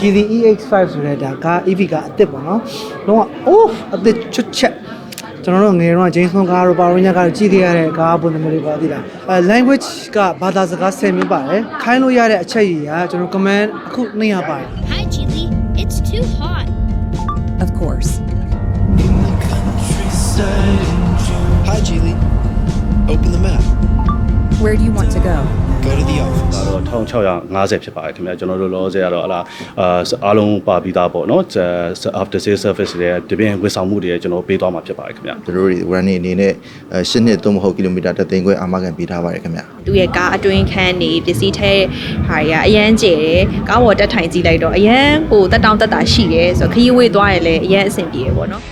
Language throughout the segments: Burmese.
GD EX5 ဆိုတဲ့ဒါကား EV ကားအစ်စ်ပေါ့နော်လုံးဝ off အစ်စ်ချွတ်ချက်ကျွန်တော်တို့ငယ်တော့ဂျိမ်းဆွန်ကားတို့ပါဝင်ညာကားတို့ကြည့်ခဲ့ရတဲ့ကားပုံစံမျိုးတွေပါသေးတာအဲ language ကဘာသာစကား10မျိုးပါတယ်ခိုင်းလို့ရတဲ့အချက်ကြီးကကျွန်တော် command အခု200ပါတယ် Hi, Geely. It's too hot. Of course. Hi, Geely. Open the map. Where do you want to go? Go to the office. တော့1650ဖြစ်ပါတယ်ခင်ဗျာကျွန်တော်တို့လောဆယ်ကတော့အလားအာအားလုံးပါပြီးသားပေါ့နော် after sales service တွေတပြင်ဝန်ဆောင်မှုတွေကျွန်တော်ပေးသွားမှာဖြစ်ပါတယ်ခင်ဗျာသူတို့တွေ running အနေနဲ့အဲ10နှစ်သို့မဟုတ်ကီလိုမီတာတစ်သိန်းခွဲအာမခံပေးထားပါတယ်ခင်ဗျာသူ့ရဲ့ကားအတွင်းခန်းနေပစ္စည်းထဲဟာတွေကအရန်ကျယ်တယ်ကားပေါ်တက်ထိုင်ကြည့်လိုက်တော့အရန်ကိုတက်တောင့်တက်တာရှိတယ်ဆိုတော့ခရီးဝေးသွားရင်လည်းအရန်အဆင်ပြေရပေါ့နော်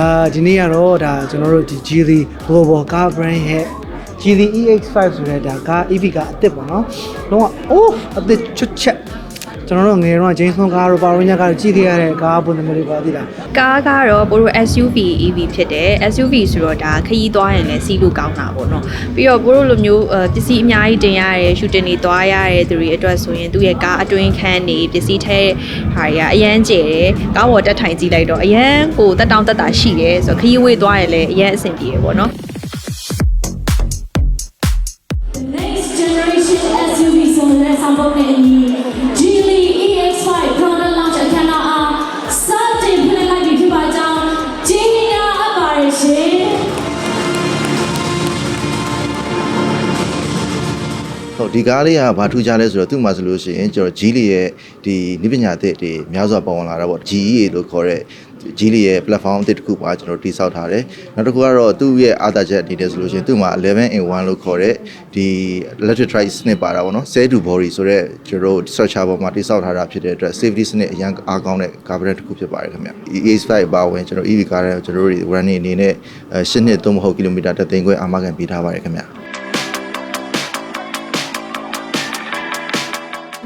အာဒီနေ့ကတော့ဒါကျွန်တော်တို့ဒီ GD Global Car Brand ရဲ့ GD EX5 ဆိုတဲ့ဒါကား EV ကားအစ်စ်ပေါ့နော်လုံးဝ off အစ်စ်ချွတ်ချက် ကျွန်တော်တို့ငယ်တော့ဂျိမ်းဆွန်ကားတို့ပါဝင်ညာကားတို့ကြည့်ခဲ့ရတဲ့ကားပုံစံမျိုးတွေပါသေးတာကားကတော့ပို့လို့ SUV EV ဖြစ်တယ် SUV ဆိုတော့ဒါခရီးသွားရင်လည်းစီးလို့ကောင်းတာပေါ့နော်ပြီးတော့ပို့လို့လိုမျိုးအဲပစ္စည်းအများကြီးတင်ရတယ်ရှူတင်တွေသွားရတဲ့သူတွေအတွက်ဆိုရင်သူ့ရဲ့ကားအတွင်းခန်းနေပစ္စည်းထဲဟာတွေကအရန်ကျယ်တယ်ကားပေါ်တက်ထိုင်ကြည့်လိုက်တော့အရန်ကိုတက်တောင့်တက်တာရှိတယ်ဆိုတော့ခရီးဝေးသွားရင်လည်းအရန်အဆင်ပြေရပေါ့နော် Next generation SUV ဆိုတဲ့ဆောင်ပုဒ်နဲ့အညီ ဟုတ်ဒီကားလေးကဘာထူးခြားလဲဆိုတော့သူ့မှာဆိုလို့ရှိရင်ကျွန်တော်ဂျီလီရဲ့ဒီနိပညာသစ်တွေများစွာပေါ်ဝင်လာတာပေါ့ GEA လို့ခေါ်တဲ့ဂျီလီရဲ့ platform အသစ်တစ်ခုပါကျွန်တော်တိစောက်ထားတယ်နောက်တစ်ခုကတော့သူ့ရဲ့အားသာချက်အနေနဲ့ဆိုလို့ရှိရင်သူ့မှာ11 in 1လို့ခေါ်တဲ့ဒီ electric drive စနစ်ပါတာပေါ့နော် cell to body ဆိုတဲ့ကျွန်တော်တို့ structure ပေါ်မှာတိစောက်ထားတာဖြစ်တဲ့အတွက် safety စနစ်အရင်အားကောင်းတဲ့ car brand တစ်ခုဖြစ်ပါတယ်ခင်ဗျ EX5 ပါဝင်ကျွန်တော် EV ကားတွေကျွန်တော်တို့တွေ running အနေနဲ့အဲ10နှစ်သို့မဟုတ်ကီလိုမီတာတစ်သိန်းခွဲအာမခံပေးထားပါတယ်ခင်ဗျ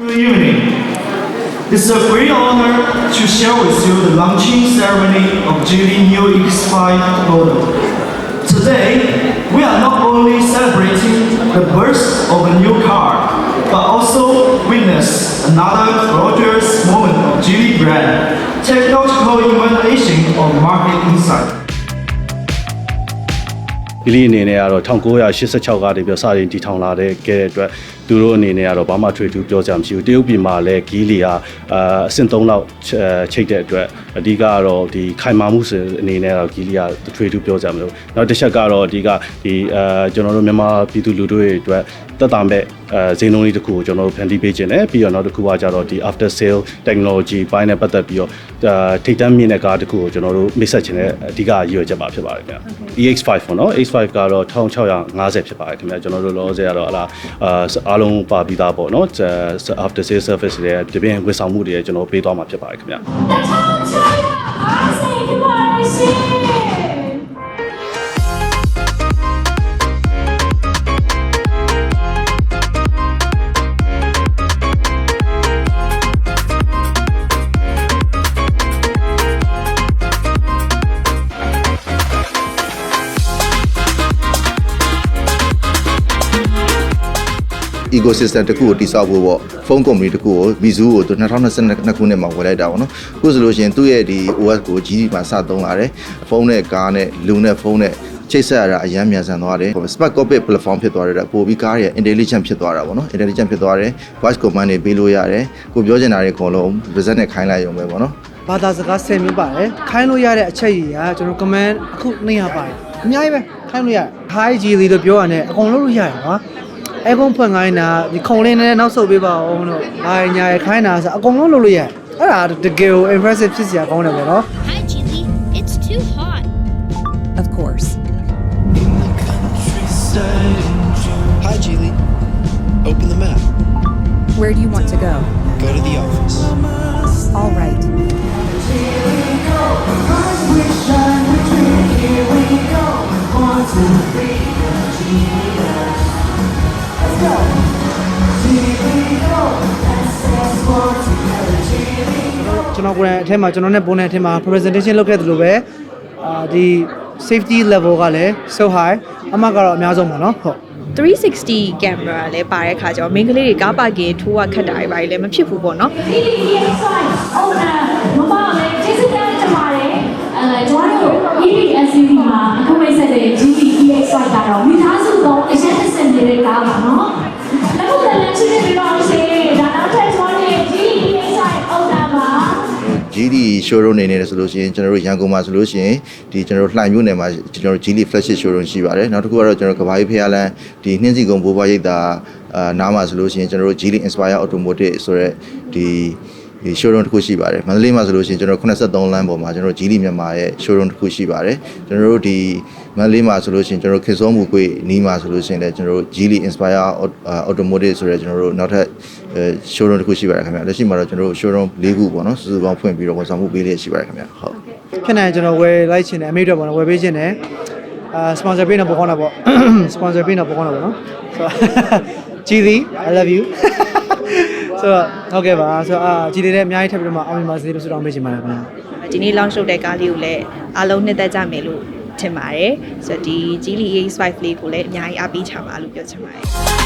Good evening. It's a great honor to share with you the launching ceremony of Geely New X5 model. Today, we are not only celebrating the birth of a new car, but also witness another glorious moment of Geely brand, technological innovation of market insight. ဒီလေးအနေနဲ့ကတော့1986ကနေပြီးစတင်တည်ထောင်လာတဲ့ကဲတဲ့အတွက် သူတို့အနေနဲ့ကတော့ဘာမှထွေထူးပြောကြမရှိဘူးတရုတ်ပြည်မှာလည်းဂီးလီဟာအာအဆင့်3လောက်ချိတ်တဲ့အတွက်အဓိကကတော့ဒီခိုင်မာမှုဆိုအနေနဲ့တော့ဂီးလီဟာထွေထူးပြောကြမလို့နောက်တစ်ချက်ကတော့အဓိကဒီအာကျွန်တော်တို့မြန်မာပြည်သူလူထုတွေအတွက်တက်တာမဲ့အဲဈေးနှုန်းလေးတစ်ခုကိုကျွန်တော်တို့ဖန်တီးပေးခြင်းနဲ့ပြီးတော့နောက်တစ်ခုကကြတော့ဒီ after sale technology ဘိုင်းနဲ့ပတ်သက်ပြီးတော့အာထိတ်တန့်မြင့်တဲ့ကားတစ်ခုကိုကျွန်တော်တို့မိတ်ဆက်ခြင်းနဲ့အဓိကရည်ရွယ်ချက်ပါဖြစ်ပါတယ်ခင်ဗျာ EX5 ပေါ့နော် X5 ကတော့1650ဖြစ်ပါတယ်ခင်ဗျာကျွန်တော်တို့လောဆယ်ကတော့အလားအာအားလုံးပါပြီးသားပေါ့နော် after sale service တွေတပြင်ဝန်ဆောင်မှုတွေကျွန်တော်ပေးသွားမှာဖြစ်ပါတယ်ခင်ဗျာ ecosystem တစ်ခုကိုတိစောက်ဖို့ပေါ့ဖုန်းကုမ္ပဏီတစ်ခုကို Mizu ကိုသူ2022ခုနှစ်မှာဝယ်လိုက်တာပေါ့နော်အခုဆိုလို့ရှိရင်သူ့ရဲ့ဒီ OS ကို GD မှာစသုံးလာတယ်ဖုန်းနဲ့ကားနဲ့လူနဲ့ဖုန်းနဲ့ချိတ်ဆက်ရတာအရင်မြန်ဆန်သွားတယ် smart cockpit platform ဖြစ်သွားတဲ့ပို့ပြီးကားရဲ့ intelligent ဖြစ်သွားတာပေါ့နော် intelligent ဖြစ်သွားတယ် voice command တွေပေးလို့ရတယ်ကိုပြောချင်တာတွေအကုန်လုံး present နဲ့ခိုင်းလိုက်ရုံပဲပေါ့နော်ဘာသာစကား10မျိုးပါတယ်ခိုင်းလို့ရတဲ့အချက်ကြီးကကျွန်တော် command အခု200ပါတယ်အများကြီးပဲခိုင်းလို့ရတယ် hi GD လို့ပြောရတယ်အကုန်လုပ်လို့ရတယ်ကွာ အဲကုန်းဖွင့်ခိုင်းတာဒီခုံလေးနဲ့နောက်ဆုတ်ပေးပါအောင်လို့ဟာညာရခိုင်းတာဆိုအကုန်လုံးလုပ်လို့ရတယ်အဲ့ဒါတကယ်ကို impressive ဖြစ်စရာကောင်းတယ်ပေါ့နော် Hi, Geely. It's too hot. Of course. Hi, Geely. Open the map. Where do you want to go? Go to the office. All right. ကျွန်တော်ကိုယ်တိုင်အထက်မှာကျွန်တော်နဲ့ပုံတဲ့အထက်မှာ presentation လုပ်ခဲ့သလိုပဲအာဒီ safety level ကလည်း so high အမှကတော့အများဆုံးပါเนาะဟုတ် 360 camera လည်းပါတဲ့ခါကျတော့မိန်းကလေးတွေကားပါကင်ထိုးရခတ်တာတွေပါလည်းမဖြစ်ဘူးပေါ့နော် EX5 owner မ GD showroom နေနေတယ်ဆိုလို့ရှိရင်ကျွန်တော်တို့ရန်ကုန်မှာဆိုလို့ရှိရင်ဒီကျွန်တော်တို့လှိုင်မြို့နယ်မှာကျွန်တော်တို့ GD flagship showroom ရှိပါတယ်နောက်တစ်ခုကတော့ကျွန်တော်တို့ကဘာကြီးဖျားလန်းဒီနှင်းစီကုန်းဘိုးဘွားရိပ်သာအာနားမှာဆိုလို့ရှိရင်ကျွန်တော်တို့ GD Inspire Automotive ဆိုတဲ့ဒီ ဒီ showroom တစ်ခုရှိပါတယ်မန္တလေးမှာဆိုလို့ရှိရင်ကျွန်တော်83လမ်းပေါ်မှာကျွန်တော်တို့ GD မြန်မာရဲ့ showroom တစ်ခုရှိပါတယ်ကျွန်တော်တို့ဒီမန္တလေးမှာဆိုလို့ရှိရင်ကျွန်တော်တို့ခေစောမူကွေနီးမှာဆိုလို့ရှိရင်လည်းကျွန်တော်တို့ GD Inspire Automotive ဆိုတဲ့ကျွန်တော်တို့နောက်ထပ်အဲ showroom တစ်ခုရှိပါတယ်ခင်ဗျလက်ရှိမှာတော့ကျွန်တော်တို့ showroom ၄ခုပေါ့နော်စုစုပေါင်းဖွင့်ပြီးတော့ဝန်ဆောင်မှုပေးလျက်ရှိပါတယ်ခင်ဗျဟုတ်ဖြစ်နိုင်ရင်ကျွန်တော်ဝယ်လိုက်ချင်တယ်အမေတို့ပေါ့နော်ဝယ်ပေးချင်တယ်အာ sponsor ပေးနေပေါ့ခေါင်းတာပေါ့ sponsor ပေးနေပေါ့ခေါင်းတာပေါ့နော်ဆိုတော့ GD I love you ဆိုတော့ဟုတ်ကဲ့ပါဆိုတော့အာ GD လည်းအများကြီးထပ်ပြီးတော့မှအောင်မြင်ပါစေလို့ဆုတောင်းပေးချင်ပါတယ်ခင်ဗျာ ဒီနေ့ launch လုပ်တဲ့ကားလေးကိုလည်းအားလုံးနှစ်သက်ကြမယ်လို့ထင်ပါတယ်ဆိုတော့ဒီ Geely EX5 လေးကိုလည်းအများကြီးအားပေးချပါလို့ပြောချင်ပါတယ်